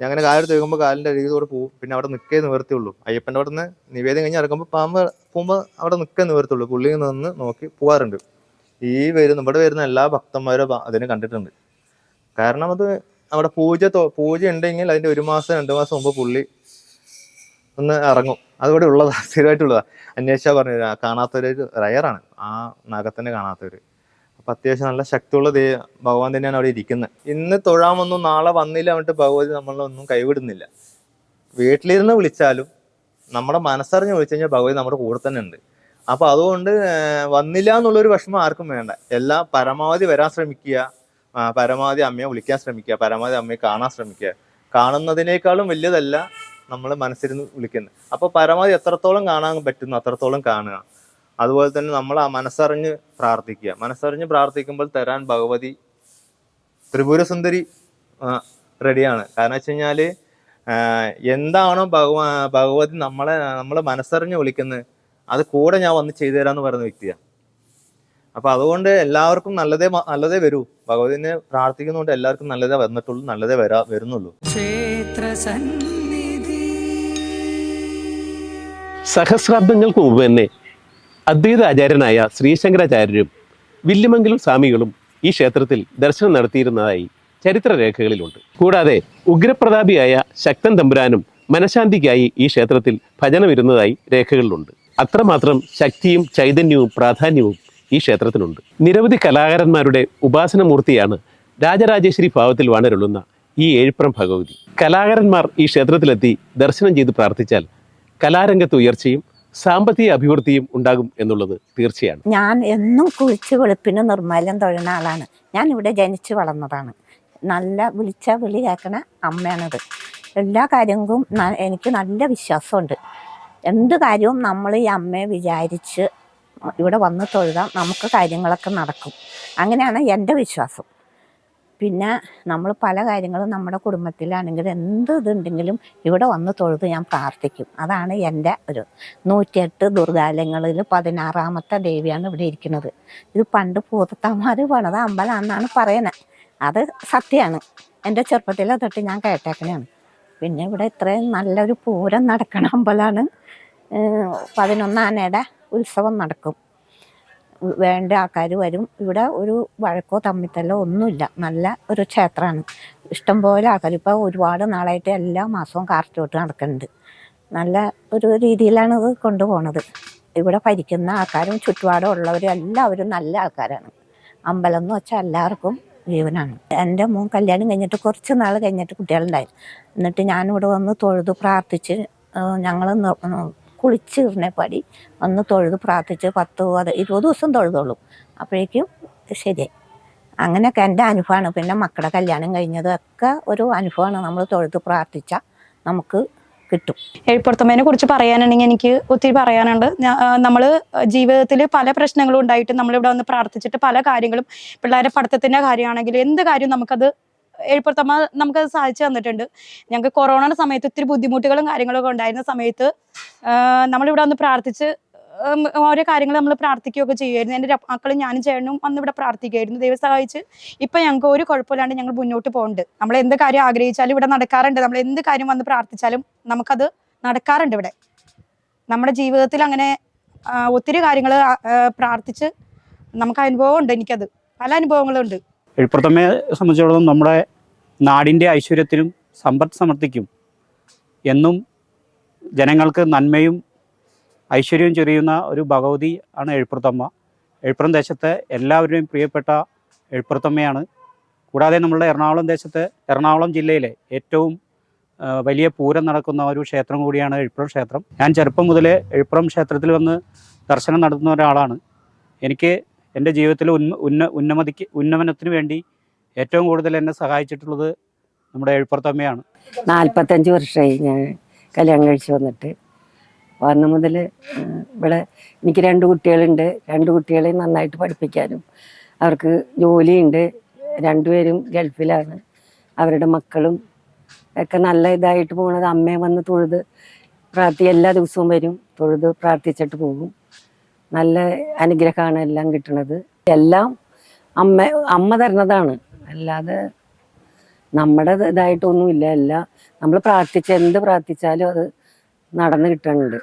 ഞാൻ അങ്ങനെ കാലെടുത്ത് വെക്കുമ്പോൾ കാലിന്റെ അരികത്തോടെ പോകും പിന്നെ അവിടെ നിൽക്കേ നിവർത്തിയുള്ളൂ. അയ്യപ്പന്റെ അവിടെ നിന്ന് നിവേദ്യം കഴിഞ്ഞ് ഇറക്കുമ്പോൾ പാമ്പ് പോകുമ്പോൾ അവിടെ നിൽക്കേ നിവർത്തുള്ളൂ പുള്ളി നിന്ന് നോക്കി പോകാറുണ്ട് ഈ വരുന്ന ഇവിടെ വരുന്ന എല്ലാ ഭക്തന്മാരും അതിനെ കണ്ടിട്ടുണ്ട്. കാരണം അത് അവിടെ പൂജ പൂജ ഉണ്ടെങ്കിൽ അതിന്റെ ഒരു മാസം രണ്ട് മാസം മുമ്പ് പുള്ളി ഒന്ന് ഇറങ്ങും. അതിവിടെ ഉള്ളതാ സ്ഥിരമായിട്ടുള്ളതാ. അന്വേഷിച്ചാൽ പറഞ്ഞു കാണാത്തവർ റയറാണ് ആ നാഗത്തിനെ കാണാത്തവർ അത്യാവശ്യം നല്ല ശക്തിയുള്ള ദേ ഭഗവാൻ തന്നെയാണ് അവിടെ ഇരിക്കുന്നത് ഇന്ന് തൊഴാമൊന്നും നാളെ വന്നില്ല എന്നിട്ട് ഭഗവതി നമ്മളൊന്നും കൈവിടുന്നില്ല. വീട്ടിലിരുന്ന് വിളിച്ചാലും നമ്മുടെ മനസ്സറിഞ്ഞ് വിളിച്ചു കഴിഞ്ഞാൽ ഭഗവതി നമ്മുടെ കൂടെ തന്നെ ഉണ്ട്. അപ്പോൾ അതുകൊണ്ട് വന്നില്ല എന്നുള്ളൊരു വിഷമം ആർക്കും വേണ്ട. എല്ലാം പരമാവധി വരാൻ ശ്രമിക്കുക. പരമാവധി അമ്മയെ വിളിക്കാൻ ശ്രമിക്കുക. പരമാവധി അമ്മയെ കാണാൻ ശ്രമിക്കുക. കാണുന്നതിനേക്കാളും വലിയതല്ല നമ്മൾ മനസ്സിരുന്ന് വിളിക്കുന്നത് അപ്പോൾ പരമാവധി എത്രത്തോളം കാണാൻ പറ്റുന്നു അത്രത്തോളം കാണുക. അതുപോലെ തന്നെ നമ്മൾ ആ മനസ്സറിഞ്ഞ് പ്രാർത്ഥിക്കുക. മനസ്സറിഞ്ഞ് പ്രാർത്ഥിക്കുമ്പോൾ തരാൻ ഭഗവതി ത്രിപുരസുന്ദരി റെഡിയാണ്. കാരണം വെച്ച് കഴിഞ്ഞാൽ എന്താണോ ഭഗവാ ഭഗവതി നമ്മളെ നമ്മളെ മനസ്സറിഞ്ഞ് വിളിക്കുന്നത് അത് കൂടെ ഞാൻ വന്ന് ചെയ്തു തരാമെന്ന് പറയുന്ന വ്യക്തിയാണ് അപ്പൊ അതുകൊണ്ട് എല്ലാവർക്കും നല്ലതേ നല്ലതേ വരൂ. ഭഗവതിനെ പ്രാർത്ഥിക്കുന്നതുകൊണ്ട് എല്ലാവർക്കും നല്ലതേ വന്നിട്ടുള്ളൂ നല്ലതേ വരാ വരുന്നുള്ളൂ. ക്ഷേത്ര സന്നിധി സഹസ്രാബ്ദങ്ങൾക്ക് മുമ്പ് തന്നെ അദ്വൈത ആചാര്യനായ ശ്രീശങ്കരാചാര്യരും വില്യമംഗലം സ്വാമികളും ഈ ക്ഷേത്രത്തിൽ ദർശനം നടത്തിയിരുന്നതായി ചരിത്രരേഖകളിലുണ്ട്. കൂടാതെ ഉഗ്രപ്രതാപിയായ ശക്തൻ തമ്പുരാനും മനഃശാന്തിക്കായി ഈ ക്ഷേത്രത്തിൽ ഭജനമിരുന്നതായി രേഖകളിലുണ്ട്. അത്രമാത്രം ശക്തിയും ചൈതന്യവും പ്രാധാന്യവും ഈ ക്ഷേത്രത്തിനുണ്ട്. നിരവധി കലാകാരന്മാരുടെ ഉപാസനമൂർത്തിയാണ് രാജരാജേശ്വരി ഭാവത്തിൽ വാണരുള്ളുന്ന ഈ ഏഴുപ്രം ഭഗവതി. കലാകാരന്മാർ ഈ ക്ഷേത്രത്തിലെത്തി ദർശനം ചെയ്ത് പ്രാർത്ഥിച്ചാൽ കലാരംഗത്ത് ഉയർച്ചയും സാമ്പത്തിക അഭിവൃദ്ധിയും ഉണ്ടാകും എന്നുള്ളത് തീർച്ചയാണ്. ഞാൻ എന്നും കുളിച്ച് വെളുപ്പിന് നിർമ്മാലം തൊഴുന്ന ആളാണ്. ഞാൻ ഇവിടെ ജനിച്ചു വളർന്നതാണ്. നല്ല വിളിച്ച വിളി കേൾക്കണ അമ്മയാണിത്. എല്ലാ കാര്യങ്ങൾക്കും എനിക്ക് നല്ല വിശ്വാസമുണ്ട്. എന്ത് കാര്യവും നമ്മൾ ഈ അമ്മയെ വിചാരിച്ച് ഇവിടെ വന്ന് തൊഴുതാം നമുക്ക് കാര്യങ്ങളൊക്കെ നടക്കും. അങ്ങനെയാണ് എന്റെ വിശ്വാസം. പിന്നെ നമ്മൾ പല കാര്യങ്ങളും നമ്മുടെ കുടുംബത്തിലാണെങ്കിൽ എന്ത് ഇതുണ്ടെങ്കിലും ഇവിടെ വന്ന് തൊഴുത് ഞാൻ പ്രാർത്ഥിക്കും. അതാണ് എന്റെ ഒരു നൂറ്റിയെട്ട് ദുർഗാലയങ്ങളിൽ പതിനാറാമത്തെ ദേവിയാണ് ഇവിടെ ഇരിക്കുന്നത്. ഇത് പണ്ട് പൂതത്തമാർ പണിത അമ്പലമാണെന്നാണ് പറയുന്നത് അത് സത്യമാണ് എന്റെ ചെറുപ്പത്തിലെ തൊട്ട് ഞാൻ കേട്ടേക്കണയാണ് പിന്നെ ഇവിടെ ഇത്രയും നല്ലൊരു പൂരം നടക്കണ അമ്പലമാണ് പതിനൊന്നാനയുടെ ഉത്സവം നടക്കും. വേണ്ട ആൾക്കാർ വരും. ഇവിടെ ഒരു വഴക്കോ തമ്മിത്തല്ലോ ഒന്നുമില്ല. നല്ല ഒരു ക്ഷേത്രമാണ്. ഇഷ്ടംപോലെ ആൾക്കാർ ഇപ്പോൾ ഒരുപാട് നാളായിട്ട് എല്ലാ മാസവും കാർട്ടോട്ട് നടക്കുന്നുണ്ട്. നല്ല ഒരു രീതിയിലാണ് ഇത് കൊണ്ടുപോണത്. ഇവിടെ ഭരിക്കുന്ന ആൾക്കാരും ചുറ്റുപാടും ഉള്ളവരും എല്ലാവരും നല്ല ആൾക്കാരാണ്. അമ്പലം എന്ന് വെച്ചാൽ എല്ലാവർക്കും ജീവനാണ്. എന്റെ മോൻ കല്യാണം കഴിഞ്ഞിട്ട് കുറച്ച് നാൾ കഴിഞ്ഞിട്ട് കുട്ടികളുണ്ടായി എന്നിട്ട് ഞാനിവിടെ വന്ന് തൊഴുത് പ്രാർത്ഥിച്ച് ഞങ്ങൾ കുളിച്ച് പാടി. ഒന്ന് തൊഴുത് പ്രാർത്ഥിച്ച് പത്ത് അത് ഇരുപത് ദിവസം തൊഴുതുള്ളൂ. അപ്പോഴേക്കും ശരിയായി. അങ്ങനെയൊക്കെ എന്റെ അനുഭവമാണ്. പിന്നെ മക്കളുടെ കല്യാണം കഴിഞ്ഞതൊക്കെ ഒരു അനുഭവമാണ്. നമ്മൾ തൊഴുത് പ്രാർത്ഥിച്ചാൽ നമുക്ക് കിട്ടും. എഴുപ്പുറത്തമ്മേനെ കുറിച്ച് പറയാനാണെങ്കിൽ എനിക്ക് ഒത്തിരി പറയാനുണ്ട്. നമ്മൾ ജീവിതത്തിൽ പല പ്രശ്നങ്ങളും ഉണ്ടായിട്ട് നമ്മളിവിടെ വന്ന് പ്രാർത്ഥിച്ചിട്ട് പല കാര്യങ്ങളും പിള്ളേരെ പഠിത്തത്തിന്റെ കാര്യമാണെങ്കിൽ എന്ത് കാര്യവും നമുക്കത് എഴുപ്പുറത്തമ്മ നമുക്ക് സാധിച്ചു തന്നിട്ടുണ്ട്. ഞങ്ങൾക്ക് കൊറോണയുടെ സമയത്ത് ഒത്തിരി ബുദ്ധിമുട്ടുകളും കാര്യങ്ങളൊക്കെ ഉണ്ടായിരുന്ന സമയത്ത് നമ്മളിവിടെ വന്ന് പ്രാർത്ഥിച്ച് ഓരോ കാര്യങ്ങൾ നമ്മൾ പ്രാർത്ഥിക്കുകയൊക്കെ ചെയ്യുമായിരുന്നു. എന്റെ മക്കളും ഞാനും ചേട്ടനും വന്ന് ഇവിടെ പ്രാർത്ഥിക്കുമായിരുന്നു ദൈവം സഹായിച്ച് ഇപ്പം ഞങ്ങൾക്ക് ഒരു കുഴപ്പമില്ലാണ്ട് ഞങ്ങൾ മുന്നോട്ട് പോകുന്നുണ്ട്. നമ്മൾ എന്ത് കാര്യം ആഗ്രഹിച്ചാലും ഇവിടെ നടക്കാറുണ്ട്. നമ്മൾ എന്ത് കാര്യം വന്ന് പ്രാർത്ഥിച്ചാലും നമുക്കത് നടക്കാറുണ്ട് ഇവിടെ. നമ്മുടെ ജീവിതത്തിൽ അങ്ങനെ ഒത്തിരി കാര്യങ്ങൾ പ്രാർത്ഥിച്ച് നമുക്ക് അനുഭവം ഉണ്ട് എനിക്കത്. പല അനുഭവങ്ങളും ഉണ്ട് എഴുപ്പുറത്തമ്മയെ സംബന്ധിച്ചിടത്തോളം നമ്മുടെ നാടിന്റെ ഐശ്വര്യത്തിനും സമ്പദ് സമൃദ്ധിക്കും എന്നും ജനങ്ങൾക്ക് നന്മയും ഐശ്വര്യവും ചൊരിയുന്ന ഒരു ഭഗവതി ആണ് എഴുപ്പുറത്തമ്മ. എഴുപ്പുറം ദേശത്തെ എല്ലാവരുടെയും പ്രിയപ്പെട്ട എഴുപ്പുറത്തമ്മയാണ്. കൂടാതെ നമ്മളുടെ എറണാകുളം ദേശത്തെ എറണാകുളം ജില്ലയിലെ ഏറ്റവും വലിയ പൂരം നടക്കുന്ന ഒരു ക്ഷേത്രം കൂടിയാണ് എഴുപ്പുറം ക്ഷേത്രം. ഞാൻ ചെറുപ്പം മുതലേ എഴുപ്പുറം ക്ഷേത്രത്തിൽ വന്ന് ദർശനം നടത്തുന്ന ഒരാളാണ്. എനിക്ക് എന്റെ ജീവിതത്തിൽ ഉന്ന ഉന്ന ഉന്നമതിക്ക് ഉന്നമനത്തിന് വേണ്ടി ഏറ്റവും കൂടുതൽ എന്നെ സഹായിച്ചിട്ടുള്ളത് നമ്മുടെ എഴുപ്പുറത്തമ്മയാണ്. നാൽപ്പത്തഞ്ച് വർഷമായി ഞാൻ കല്യാണം കഴിച്ച് വന്നിട്ട്. വന്ന മുതൽ ഇവിടെ എനിക്ക് രണ്ട് കുട്ടികളുണ്ട്. രണ്ട് കുട്ടികളെ നന്നായിട്ട് പഠിപ്പിക്കാനും അവർക്ക് ജോലിയുണ്ട്. രണ്ടുപേരും ഗൾഫിലാണ്. അവരുടെ മക്കളും ഒക്കെ നല്ല ഇതായിട്ട് പോകുന്നത് അമ്മയെ വന്ന് തൊഴുത് പ്രാർത്ഥി എല്ലാ ദിവസവും വരും. തൊഴുത് പ്രാർത്ഥിച്ചിട്ട് പോകും. നല്ല അനുഗ്രഹമാണ് എല്ലാം കിട്ടണത്. എല്ലാം അമ്മ അമ്മ തരുന്നതാണ്. അല്ലാതെ നമ്മുടെ ഇതായിട്ടൊന്നുമില്ല. എല്ലാം നമ്മൾ പ്രാർത്ഥിച്ച എന്ത് പ്രാർത്ഥിച്ചാലും അത് നടന്നു കിട്ടുന്നുണ്ട്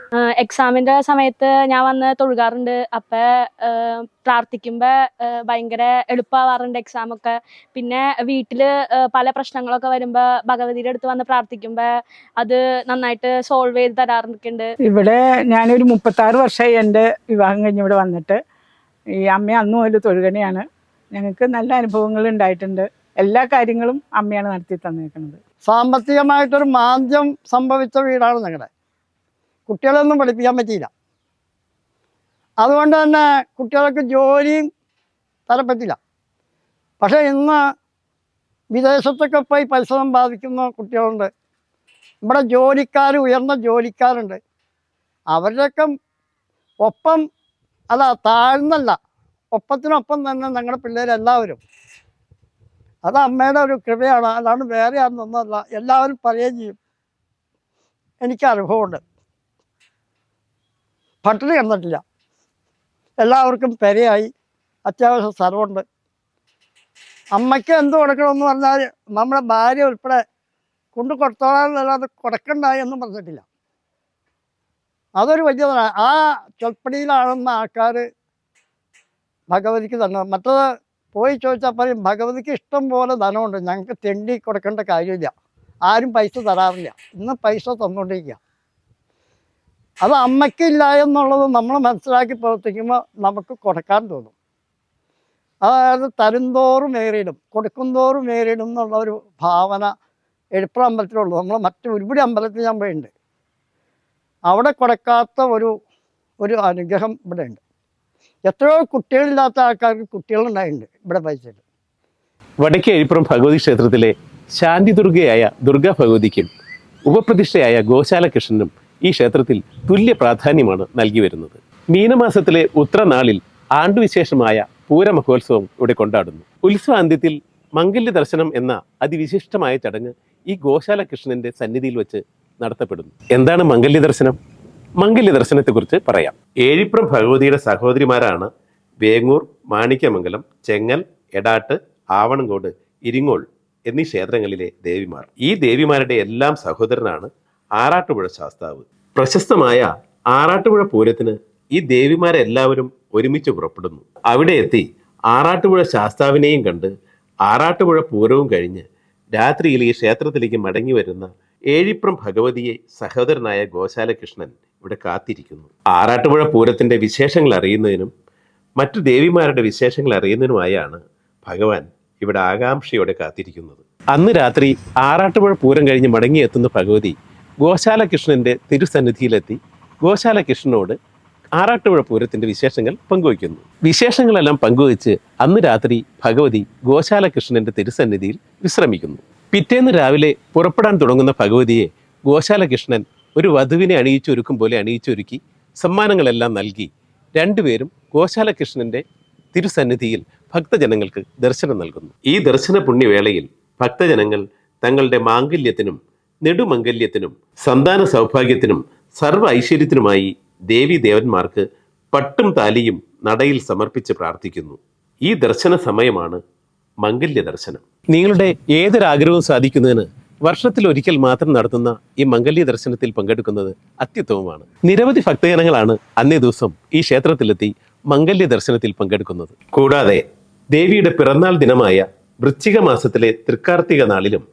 എക്സാമിന്റെ സമയത്ത് ഞാൻ വന്ന് തൊഴുകാറുണ്ട്. അപ്പൊ പ്രാർത്ഥിക്കുമ്പോ ഭയങ്കര എളുപ്പമാവാറുണ്ട് എക്സാം ഒക്കെ. പിന്നെ വീട്ടിൽ പല പ്രശ്നങ്ങളൊക്കെ വരുമ്പോ ഭഗവതിയുടെ അടുത്ത് വന്ന് പ്രാർത്ഥിക്കുമ്പോ അത് നന്നായിട്ട് സോൾവ് ചെയ്ത് തരാറുണ്ട്. ഇവിടെ ഞാനൊരു മുപ്പത്താറ് വർഷമായി എന്റെ വിവാഹം കഴിഞ്ഞ് ഇവിടെ വന്നിട്ട്. ഈ അമ്മ അന്നും ഒരു തൊഴുകണിയാണ്. ഞങ്ങൾക്ക് നല്ല അനുഭവങ്ങൾ ഉണ്ടായിട്ടുണ്ട്. എല്ലാ കാര്യങ്ങളും അമ്മയാണ് നടത്തി തന്നേക്കുന്നത്. സാമ്പത്തികമായിട്ടൊരു മാന്ദ്യം സംഭവിച്ച വീടാണ് ഞങ്ങളുടെ കുട്ടികളൊന്നും പഠിപ്പിക്കാൻ പറ്റിയില്ല. അതുകൊണ്ട് തന്നെ കുട്ടികൾക്ക് ജോലിയും തരം പറ്റില്ല. പക്ഷേ ഇന്ന് വിദേശത്തൊക്കെ പോയി പൈസ സമ്പാദിക്കുന്ന കുട്ടികളുണ്ട്. ഇവിടെ ജോലിക്കാർ ഉയർന്ന ജോലിക്കാരുണ്ട്. അവരുടെയൊക്കെ ഒപ്പം അല്ല താഴ്ന്നല്ല ഒപ്പത്തിനൊപ്പം തന്നെ ഞങ്ങളുടെ പിള്ളേരെല്ലാവരും അത് അമ്മയുടെ ഒരു കൃപയാണ്. അല്ലാണ്ട് വേറെ ആണെന്നൊന്നല്ല എല്ലാവരും പറയുകയും ചെയ്യും. എനിക്ക് അനുഭവമുണ്ട്. പട്ടിണി കിടന്നിട്ടില്ല. എല്ലാവർക്കും പെരയായി. അത്യാവശ്യം സ്ഥലമുണ്ട്. അമ്മയ്ക്ക് എന്ത് കൊടുക്കണമെന്ന് പറഞ്ഞാൽ നമ്മുടെ ഭാര്യ ഉൾപ്പെടെ കൊണ്ട് കൊടുത്തോളാന്നല്ലാതെ കൊടുക്കണ്ട എന്നും പറഞ്ഞിട്ടില്ല. അതൊരു വലിയതാണ് ആ ചൊൽപ്പടിയിലാണെന്ന ആൾക്കാർ ഭഗവതിക്ക് തന്നെ. മറ്റത് പോയി ചോദിച്ചാൽ പറയും ഭഗവതിക്ക് ഇഷ്ടം പോലെ ധനമുണ്ട്. ഞങ്ങൾക്ക് തെണ്ടി കൊടുക്കേണ്ട കാര്യമില്ല. ആരും പൈസ തരാറില്ല. ഇന്ന് പൈസ തന്നുകൊണ്ടിരിക്കുക അത് അമ്മയ്ക്കില്ല എന്നുള്ളത് നമ്മൾ മനസ്സിലാക്കി പ്രവർത്തിക്കുമ്പോൾ നമുക്ക് കൊടുക്കാൻ തോന്നും. അതായത് തരുംതോറും ഏറിയിടും കൊടുക്കുംതോറും ഏറിയിടും എന്നുള്ള ഒരു ഭാവന എഴുപ്പുറ അമ്പലത്തിലുള്ളൂ. നമ്മൾ മറ്റു ഒരുപിടി അമ്പലത്തിൽ ഞാൻ പോയിട്ടുണ്ട്. അവിടെ കൊടുക്കാത്ത ഒരു ഒരു അനുഗ്രഹം ഇവിടെ ഉണ്ട്. എത്രയോ കുട്ടികളില്ലാത്ത ആൾക്കാർക്ക് കുട്ടികളുണ്ടായിട്ടുണ്ട് ഇവിടെ പൈസയിൽ വടക്കേ എഴുപ്പുറം ഭഗവതി ക്ഷേത്രത്തിലെ ശാന്തി ദുർഗയായ ദുർഗാ ഭഗവതിക്കും ഉപപ്രതിഷ്ഠയായ ഗോശാല കൃഷ്ണനും ഈ ക്ഷേത്രത്തിൽ തുല്യ പ്രാധാന്യമാണ് നൽകി വരുന്നത്. മീനമാസത്തിലെ ഉത്രനാളിൽ ആണ്ടുവിശേഷമായ പൂരമഹോത്സവം ഇവിടെ കൊണ്ടാടുന്നു. ഉത്സവാന്ത്യത്തിൽ മംഗല്യ ദർശനം എന്ന അതിവിശിഷ്ടമായ ചടങ്ങ് ഈ ഗോശാല കൃഷ്ണന്റെ സന്നിധിയിൽ വെച്ച് നടത്തപ്പെടുന്നു. എന്താണ് മംഗല്യ ദർശനം? മംഗല്യ ദർശനത്തെക്കുറിച്ച് പറയാം. ഏഴിപ്രം ഭഗവതിയുടെ സഹോദരിമാരാണ് വേങ്ങൂർ മാണിക്യമംഗലം ചെങ്ങൽ എടാട്ട് ആവണങ്കോട് ഇരിങ്ങോൾ എന്നീ ക്ഷേത്രങ്ങളിലെ ദേവിമാർ. ഈ ദേവിമാരുടെ എല്ലാം സഹോദരനാണ് ആറാട്ടുപുഴ ശാസ്താവ്. പ്രശസ്തമായ ആറാട്ടുപുഴ പൂരത്തിന് ഈ ദേവിമാരെല്ലാവരും ഒരുമിച്ച് പുറപ്പെടുന്നു. അവിടെ എത്തി ആറാട്ടുപുഴ ശാസ്താവിനെയും കണ്ട് ആറാട്ടുപുഴ പൂരവും കഴിഞ്ഞ് രാത്രിയിൽ ഈ ക്ഷേത്രത്തിലേക്ക് മടങ്ങി വരുന്ന ഏഴിപ്രം ഭഗവതിയെ സഹോദരനായ ഗോശാലകൃഷ്ണൻ ഇവിടെ കാത്തിരിക്കുന്നു. ആറാട്ടുപുഴ പൂരത്തിന്റെ വിശേഷങ്ങൾ അറിയുന്നതിനും മറ്റു ദേവിമാരുടെ വിശേഷങ്ങൾ അറിയുന്നതിനുമായാണ് ഭഗവാൻ ഇവിടെ ആകാംക്ഷയോടെ കാത്തിരിക്കുന്നത്. അന്ന് രാത്രി ആറാട്ടുപുഴ പൂരം കഴിഞ്ഞ് മടങ്ങിയെത്തുന്ന ഭഗവതി ഗോശാലകൃഷ്ണന്റെ തിരുസന്നിധിയിലെത്തി. ഗോശാലകൃഷ്ണനോട് ആറാട്ടുപുഴ പൂരത്തിന്റെ വിശേഷങ്ങൾ പങ്കുവയ്ക്കുന്നു. വിശേഷങ്ങളെല്ലാം പങ്കുവച്ച് അന്ന് രാത്രി ഭഗവതി ഗോശാലകൃഷ്ണന്റെ തിരുസന്നിധിയിൽ വിശ്രമിക്കുന്നു. പിറ്റേന്ന് രാവിലെ പുറപ്പെടാൻ തുടങ്ങുന്ന ഭഗവതിയെ ഗോശാലകൃഷ്ണൻ ഒരു വധുവിനെ അണിയിച്ചൊരുക്കും പോലെ അണിയിച്ചൊരുക്കി സമ്മാനങ്ങളെല്ലാം നൽകി രണ്ടുപേരും ഗോശാലകൃഷ്ണന്റെ തിരുസന്നിധിയിൽ ഭക്തജനങ്ങൾക്ക് ദർശനം നൽകുന്നു. ഈ ദർശന പുണ്യവേളയിൽ ഭക്തജനങ്ങൾ തങ്ങളുടെ മാംഗല്യത്തിനും നെടുമംഗല്യത്തിനും സന്താന സൗഭാഗ്യത്തിനും സർവ ഐശ്വര്യത്തിനുമായി ദേവി ദേവന്മാർക്ക് പട്ടും താലിയും നടയിൽ സമർപ്പിച്ച് പ്രാർത്ഥിക്കുന്നു. ഈ ദർശന സമയമാണ് മംഗല്യ ദർശനം. നിങ്ങളുടെ ഏതൊരാഗ്രഹവും സാധിക്കുന്നതിന് വർഷത്തിൽ ഒരിക്കൽ മാത്രം നടത്തുന്ന ഈ മംഗല്യ ദർശനത്തിൽ പങ്കെടുക്കുന്നത് അത്യുത്തമമാണ് നിരവധി ഭക്തജനങ്ങളാണ് അന്നേ ദിവസം ഈ ക്ഷേത്രത്തിലെത്തി മംഗല്യ ദർശനത്തിൽ പങ്കെടുക്കുന്നത്. കൂടാതെ ദേവിയുടെ പിറന്നാൾ ദിനമായ വൃശ്ചിക മാസത്തിലെ തൃക്കാർത്തിക നാളിലും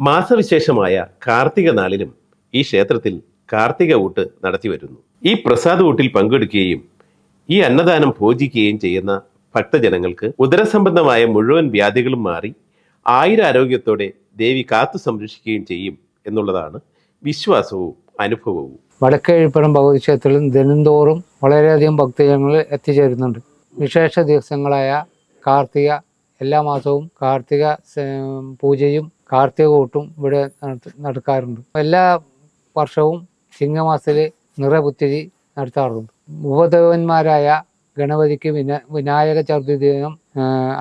മാസവിശേഷമായ കാർത്തിക നാളിലും ഈ ക്ഷേത്രത്തിൽ കാർത്തിക ഊട്ട് നടത്തി വരുന്നു. ഈ പ്രസാദ ഊട്ടിൽ പങ്കെടുക്കുകയും ഈ അന്നദാനം ഭോജിക്കുകയും ചെയ്യുന്ന ഭക്തജനങ്ങൾക്ക് ഉദരസംബന്ധമായ മുഴുവൻ വ്യാധികളും മാറി ആയുരാരോഗ്യത്തോടെ ദേവി കാത്തു സംരക്ഷിക്കുകയും ചെയ്യും എന്നുള്ളതാണ് വിശ്വാസവും അനുഭവവും. വടക്കേഴിപ്പുറം ഭഗവതി ക്ഷേത്രത്തിൽ ദിനംതോറും വളരെയധികം ഭക്തജനങ്ങൾ എത്തിച്ചേരുന്നുണ്ട്. വിശേഷ ദിവസങ്ങളായ കാർത്തിക എല്ലാ മാസവും കാർത്തിക പൂജയും കാർത്തിക കൂട്ടും ഇവിടെ നടക്കാറുണ്ട്. എല്ലാ വർഷവും ചിങ്ങമാസത്തിൽ നിറപുത്തിരി നടത്താറുണ്ട്. ഉപദേവന്മാരായ ഗണപതിക്ക് വിന വിനായക ചതുർത്ഥി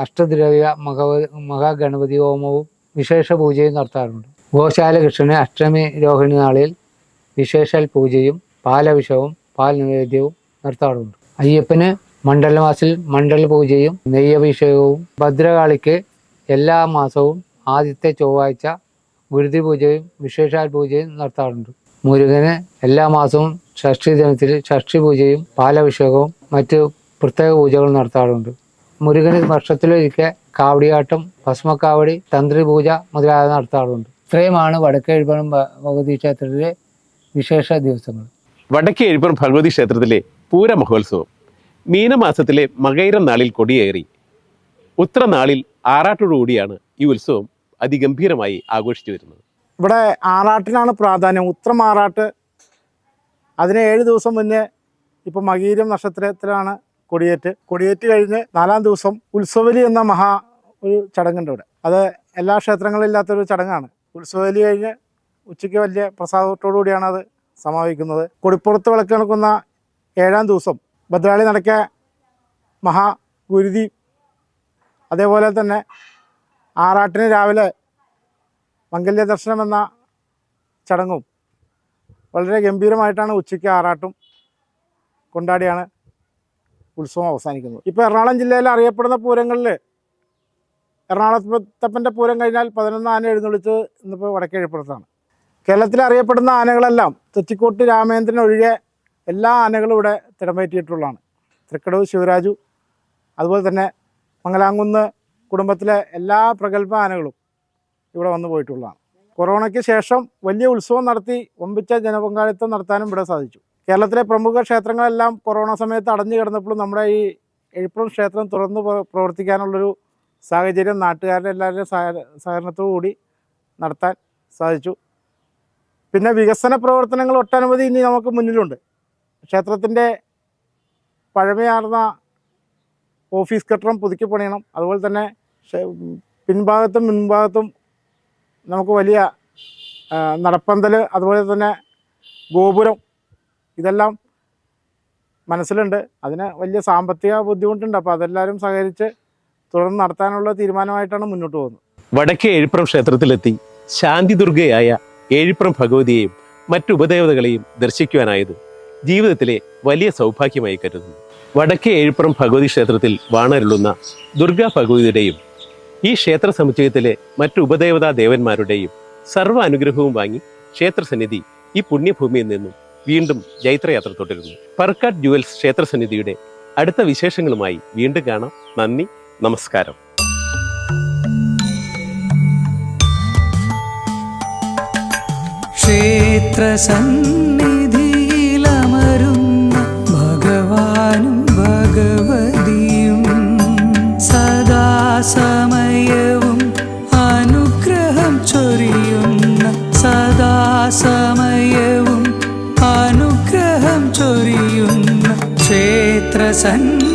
അഷ്ടദ്രവ്യ മഹവ മഹാഗണപതി ഹോമവും വിശേഷ പൂജയും നടത്താറുണ്ട്. ഗോശാല കൃഷ്ണന് അഷ്ടമി രോഹിണി നാളിൽ വിശേഷാൽ പൂജയും പാലവിഷവും പാൽ നിവേദ്യവും നടത്താറുണ്ട്. അയ്യപ്പന് മണ്ഡലമാസിൽ മണ്ഡല പൂജയും നെയ്യഭിഷേകവും ഭദ്രകാളിക്ക് എല്ലാ മാസവും ആദ്യത്തെ ചൊവ്വാഴ്ച ഗുരുതി പൂജയും വിശേഷാൽ പൂജയും നടത്താറുണ്ട്. മുരുകന് എല്ലാ മാസവും ഷഷ്ഠി ദിനത്തിൽ ഷഷ്ഠി പൂജയും പാലഭിഷേകവും മറ്റ് പ്രത്യേക പൂജകളും നടത്താറുണ്ട്. മുരുകന് വർഷത്തിലൊരിക്കൽ കാവടിയാട്ടം ഭസ്മക്കാവടി തന്ത്രി പൂജ മുതലായവ നടത്താറുണ്ട്. ഇത്രയുമാണ് വടക്കേ എഴുപണം ഭഗവതി ക്ഷേത്രത്തിലെ വിശേഷ ദിവസങ്ങൾ. വടക്കേ എഴുപണം ഭഗവതി ക്ഷേത്രത്തിലെ പൂര മഹോത്സവം. മീനമാസത്തിലെ മകൈരം നാളിൽ കൊടിയേറി. ഉത്രനാളിൽ ആറാട്ടോടുകൂടിയാണ് ഈ ഉത്സവം അതിഗംഭീരമായി ആഘോഷിച്ചു വരുന്നത്. ഇവിടെ ആറാട്ടിനാണ് പ്രാധാന്യം. ഉത്രം ആറാട്ട് അതിന് ഏഴ് ദിവസം മുന്നേ ഇപ്പം മകീരം നക്ഷത്രത്തിലാണ് കൊടിയേറ്റ്. കൊടിയേറ്റ് കഴിഞ്ഞ് നാലാം ദിവസം ഉത്സവലി എന്ന മഹാ ഒരു ചടങ്ങുണ്ട് ഇവിടെ. അത് എല്ലാ ക്ഷേത്രങ്ങളിലും ഇല്ലാത്തൊരു ചടങ്ങാണ്. ഉത്സവലി കഴിഞ്ഞ് ഉച്ചയ്ക്ക് വലിയ പ്രസാദത്തോടു കൂടിയാണ് അത് സമാപിക്കുന്നത്. കൊടിപ്പുറത്ത് വിളക്ക് നടക്കുന്ന ഏഴാം ദിവസം ഭദ്രാളി നടക്കിയ മഹാ ഗുരുതി അതേപോലെ തന്നെ ആറാട്ടിന് രാവിലെ മംഗല്യ ദർശനം എന്ന ചടങ്ങും വളരെ ഗംഭീരമായിട്ടാണ് ഉച്ചയ്ക്ക് ആറാട്ടും കൊണ്ടാടിയാണ് ഉത്സവം അവസാനിക്കുന്നത്. ഇപ്പോൾ എറണാകുളം ജില്ലയിൽ അറിയപ്പെടുന്ന പൂരങ്ങളിൽ എറണാകുളത്തപ്പന്റെ പൂരം കഴിഞ്ഞാൽ പതിനൊന്ന് ആന എഴുന്നള്ളിച്ച് ഇന്നിപ്പോൾ വടക്കേഴുപ്പുറത്താണ്. കേരളത്തിൽ അറിയപ്പെടുന്ന ആനകളെല്ലാം തെച്ചിക്കോട്ട് രാമേന്ദ്രൻ ഒഴികെ എല്ലാ ആനകളും ഇവിടെ തിടമേറ്റിയിട്ടുള്ളതാണ്. തൃക്കടവ് ശിവരാജു അതുപോലെ തന്നെ മംഗലാംകുന്ന് കുടുംബത്തിലെ എല്ലാ പ്രഗത്ഭ ആനകളും ഇവിടെ വന്നു പോയിട്ടുള്ളതാണ്. കൊറോണയ്ക്ക് ശേഷം വലിയ ഉത്സവം നടത്തി ഒമ്പിച്ച ജനപങ്കാളിത്തം നടത്താനും ഇവിടെ സാധിച്ചു. കേരളത്തിലെ പ്രമുഖ ക്ഷേത്രങ്ങളെല്ലാം കൊറോണ സമയത്ത് അടഞ്ഞു കിടന്നപ്പോഴും നമ്മുടെ ഈ എഴുപ്പുറം ക്ഷേത്രം തുറന്ന് പ്ര- പ്രവർത്തിക്കാനുള്ളൊരു സാഹചര്യം നാട്ടുകാരുടെ എല്ലാവരുടെയും സഹ സഹകരണത്തോടു കൂടി നടത്താൻ സാധിച്ചു. പിന്നെ വികസന പ്രവർത്തനങ്ങൾ ഒട്ടനവധി ഇനി നമുക്ക് മുന്നിലുണ്ട്. ക്ഷേത്രത്തിന്റെ പഴമയാർന്ന ഓഫീസ് കെട്ടിടം പുതുക്കി പണിയണം അതുപോലെ തന്നെ ക്ഷേ- പിൻഭാഗത്തും മുൻഭാഗത്തും നമുക്ക് വലിയ നടപ്പന്തൽ അതുപോലെ തന്നെ ഗോപുരം ഇതെല്ലാം മനസ്സിലുണ്ട്. അതിന് വലിയ സാമ്പത്തിക ബുദ്ധിമുട്ടുണ്ട്. അപ്പോൾ അതെല്ലാവരും സഹകരിച്ച് തുടർന്ന് നടത്താനുള്ള തീരുമാനമായിട്ടാണ് മുന്നോട്ട് പോകുന്നത്. വടക്കേ എഴുപ്രം ക്ഷേത്രത്തിലെത്തി ശാന്തി ദുർഗയായ എഴുപ്രം ഭഗവതിയെയും മറ്റു ഉപദേവതകളെയും ദർശിക്കുവാനായത് ജീവിതത്തിലെ വലിയ സൗഭാഗ്യമായി കരുതുന്നു. വടക്കേ എഴുപ്രം ഭഗവതി ക്ഷേത്രത്തിൽ വാണരുളുന്ന ദുർഗാ ഭഗവതിയുടെയും ഈ ക്ഷേത്ര സമുച്ചയത്തിലെ മറ്റു ഉപദേവതാ ദേവന്മാരുടെയും സർവ അനുഗ്രഹവും വാങ്ങി ക്ഷേത്രസന്നിധി ഈ പുണ്യഭൂമിയിൽ നിന്നും വീണ്ടും ജൈത്രയാത്ര തുടരുന്നു. പർക്കാട്ട് ജുവൽസ് ക്ഷേത്രസന്നിധിയുടെ അടുത്ത വിശേഷങ്ങളുമായി വീണ്ടും കാണാം. നന്ദി നമസ്കാരം. ക്ഷേത്രസന്നിധിയിലമരുന്ന സദാസമയവും അനുഗ്രഹം ചൊരിയുന്ന ക്ഷേത്രസന്നിധി